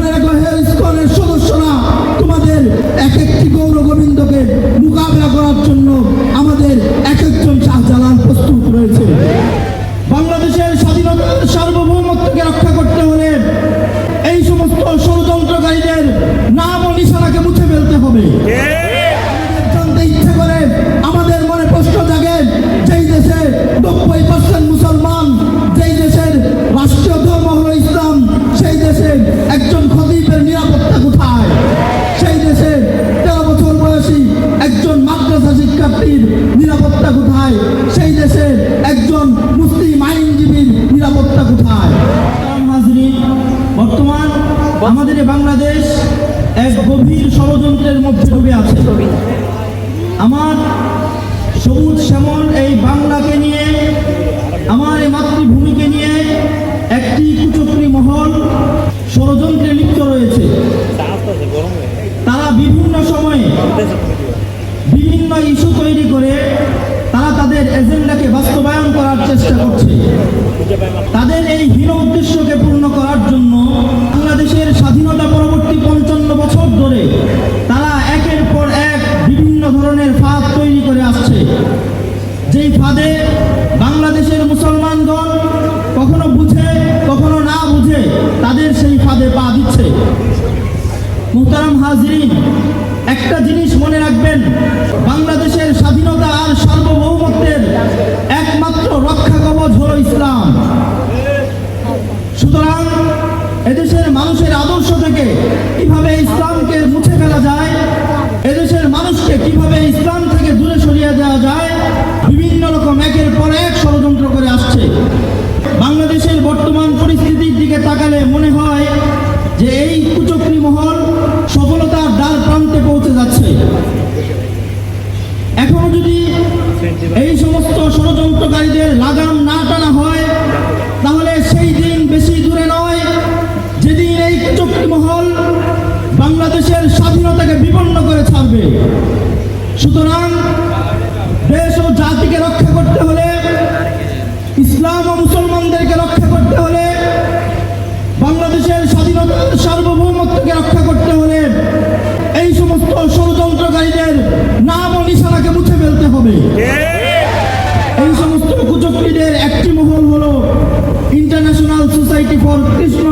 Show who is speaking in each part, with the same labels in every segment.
Speaker 1: উপরে আমাদের বাংলাদেশ এক গভীর ষড়যন্ত্রের মধ্যে ডুবে আছে। আমার সবুজ শ্যামল এই বাংলাকে নিয়ে, আমার এই মাতৃভূমিকে নিয়ে একটি কুচক্রি মহল ষড়যন্ত্রে লিপ্ত রয়েছে। তারা বিভিন্ন সময়ে বিভিন্ন ইস্যু তৈরি করে তারা তাদের এজেন্ডাকে বাস্তবায়ন ধরনের ফাঁদ তৈরি করে আসছে। যেই ফাঁদে বাংলাদেশের মুসলমানগণ কখনো বুঝে, কখনো না বুঝে তাদের সেই ফাঁদে পা দিচ্ছে। মুহতারাম হাজরিন, একটা জিনিস মনে রাখবেন, বাংলাদেশের স্বাধীনতা আর সার্বভৌমত্বের একমাত্র রক্ষা কবচ হল ইসলাম। সুতরাং এদেশের মানুষের আদর্শ থেকে কীভাবে ইসলামকে চক্রী মহল সফলতার দ্বার প্রান্তে পৌঁছে যাচ্ছে। এখনও যদি এই সমস্ত ষড়যন্ত্রকারীদের লাগাম না টানা হয়, তাহলে সেই দিন বেশি দূরে নয়, যেদিন এই চক্রী মহল বাংলাদেশের স্বাধীনতাকে বিপন্ন করে ছাড়বে। সুতরাং ষড়যন্ত্রকারীদের নাম ও নিশানাকে মুছে ফেলতে হবে। এই সমস্ত কুচক্রীদের একটি মহল হল ইন্টারন্যাশনাল সোসাইটি ফর কৃষ্ণ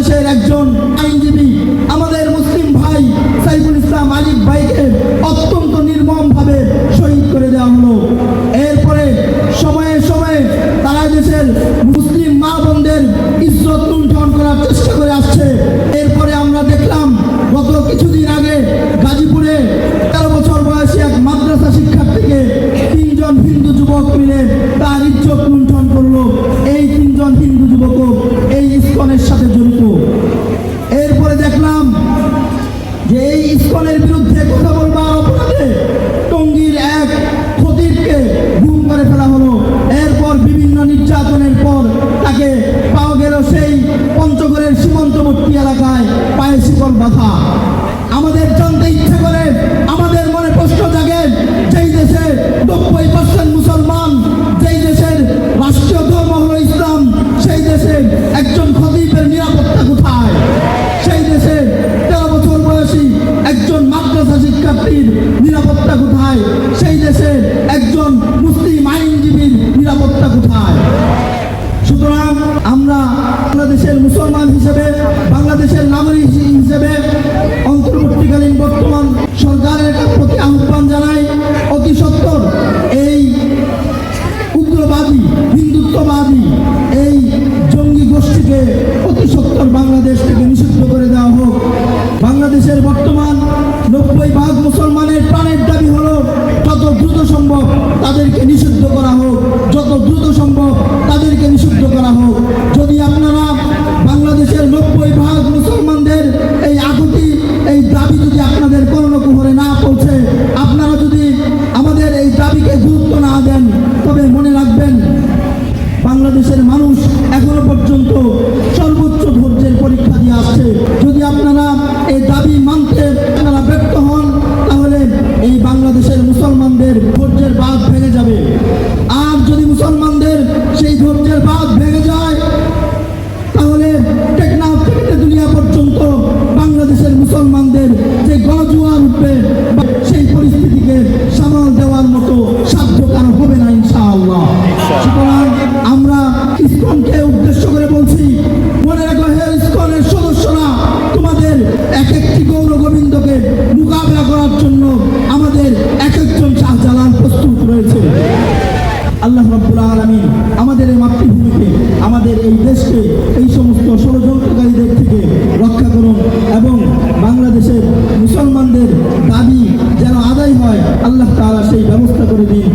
Speaker 1: বাংলাদেশের একজন আইনজীবী, আমাদের মুসলিম ভাই সাইফুল ইসলাম আলিফ ভাইকে অত্যন্ত নির্মম ভাবে শহীদ করে দেওয়া হলো। এরপরে সময়ে সময়ে তারা দেশের মুসলিম মা বোনদের ইজ্জত সম্ভব তাদেরকে নিষিদ্ধ করা হোক যত দ্রুত সম্ভব তাদেরকে নিষিদ্ধ করা হোক। ইসকনকে উদ্দেশ্য করে বলছি, মনে রাখো হে ইসকনের সদস্যরা তোমাদের এক একটি গৌর গোবিন্দকে মোকাবেলা করার জন্য আমাদের এক একজন শাহজালাল প্রস্তুত রয়েছে। আল্লাহ রব্বুল আলমী আমাদের এই মাতৃভূমিকে, আমাদের এই দেশকে, এই সমস্ত ষড়যন্ত্রকারীদের থেকে রক্ষা করুন এবং বাংলাদেশের মুসলমানদের দাবি যেন আদায় হয়, আল্লাহ তালা সেই ব্যবস্থা করে দিন।